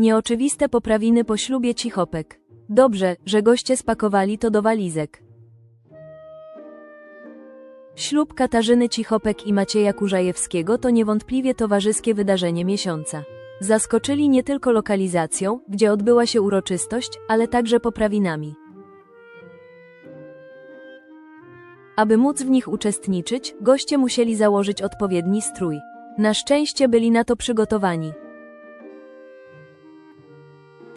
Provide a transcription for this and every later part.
Nieoczywiste poprawiny po ślubie Cichopek. Dobrze, że goście spakowali to do walizek. Ślub Katarzyny Cichopek i Macieja Kurzajewskiego to niewątpliwie towarzyskie wydarzenie miesiąca. Zaskoczyli nie tylko lokalizacją, gdzie odbyła się uroczystość, ale także poprawinami. Aby móc w nich uczestniczyć, goście musieli założyć odpowiedni strój. Na szczęście byli na to przygotowani.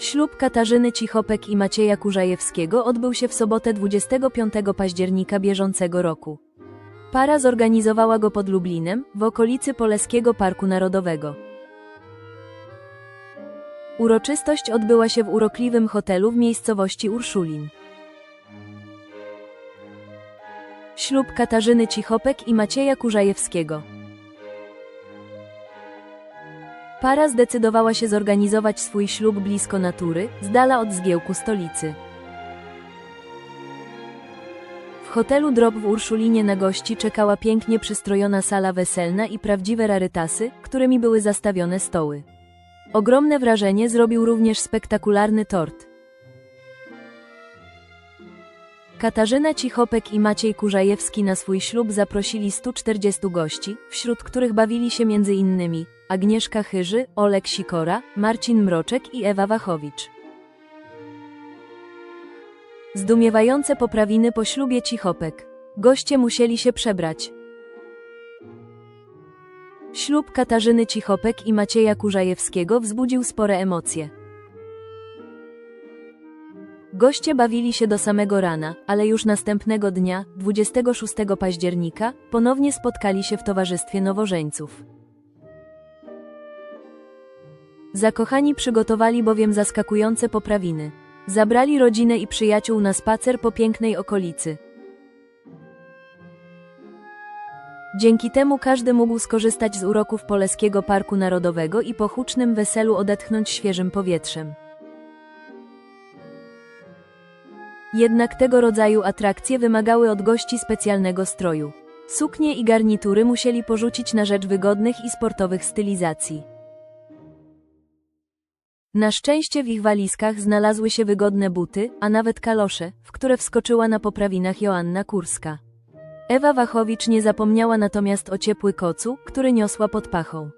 Ślub Katarzyny Cichopek i Macieja Kurzajewskiego odbył się w sobotę 25 października bieżącego roku. Para zorganizowała go pod Lublinem, w okolicy Poleskiego Parku Narodowego. Uroczystość odbyła się w urokliwym hotelu w miejscowości Urszulin. Ślub Katarzyny Cichopek i Macieja Kurzajewskiego. Para zdecydowała się zorganizować swój ślub blisko natury, z dala od zgiełku stolicy. W hotelu Drop w Urszulinie na gości czekała pięknie przystrojona sala weselna i prawdziwe rarytasy, którymi były zastawione stoły. Ogromne wrażenie zrobił również spektakularny tort. Katarzyna Cichopek i Maciej Kurzajewski na swój ślub zaprosili 140 gości, wśród których bawili się m.in. Agnieszka Chyży, Olek Sikora, Marcin Mroczek i Ewa Wachowicz. Zdumiewające poprawiny po ślubie Cichopek. Goście musieli się przebrać. Ślub Katarzyny Cichopek i Macieja Kurzajewskiego wzbudził spore emocje. Goście bawili się do samego rana, ale już następnego dnia, 26 października, ponownie spotkali się w towarzystwie nowożeńców. Zakochani przygotowali bowiem zaskakujące poprawiny. Zabrali rodzinę i przyjaciół na spacer po pięknej okolicy. Dzięki temu każdy mógł skorzystać z uroków Poleskiego Parku Narodowego i po hucznym weselu odetchnąć świeżym powietrzem. Jednak tego rodzaju atrakcje wymagały od gości specjalnego stroju. Suknie i garnitury musieli porzucić na rzecz wygodnych i sportowych stylizacji. Na szczęście w ich walizkach znalazły się wygodne buty, a nawet kalosze, w które wskoczyła na poprawinach Joanna Kurska. Ewa Wachowicz nie zapomniała natomiast o ciepły kocu, który niosła pod pachą.